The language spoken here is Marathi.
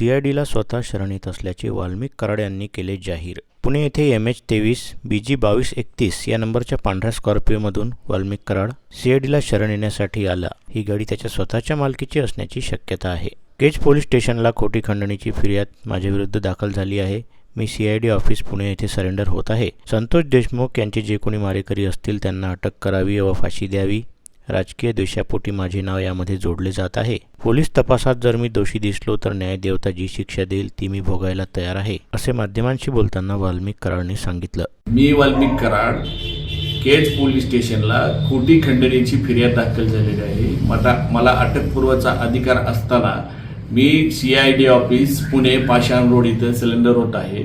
सीआयडीला स्वतः शरण येत असल्याचे वाल्मिक कराड यांनी केले जाहीर. पुणे येथे एम एच तेवीस बी जी बावीस एकतीस या नंबरच्या पांढऱ्या स्कॉर्पिओमधून वाल्मिक कराड सीआयडीला शरण येण्यासाठी आला. ही गाडी त्याच्या स्वतःच्या मालकीची असण्याची शक्यता आहे. केज पोलीस स्टेशनला खोटी खंडणीची फिर्याद माझ्याविरुद्ध दाखल झाली आहे. मी सीआयडी ऑफिस पुणे येथे सरेंडर होत आहे. संतोष देशमुख यांचे जे कोणी मारेकरी असतील त्यांना अटक करावी व फाशी द्यावी. राजकीय द्वेषापोटी माझे नाव यामध्ये जोडले जात आहे. पोलीस तपासात जर मी दोषी दिसलो तर न्यायदेवता जी शिक्षा देईल ती मी भोगायला तयार आहे असे माध्यमांशी बोलताना वाल्मिक कराडने सांगितलं. मी वाल्मिक कराड केज पोलीस स्टेशनला खोटी खंडणीची फिर्याद दाखल झालेली आहे. मला मला अटकपूर्वचा अधिकार असताना मी C I D office Pune Pashan road इथं सिलेंडर होत आहे.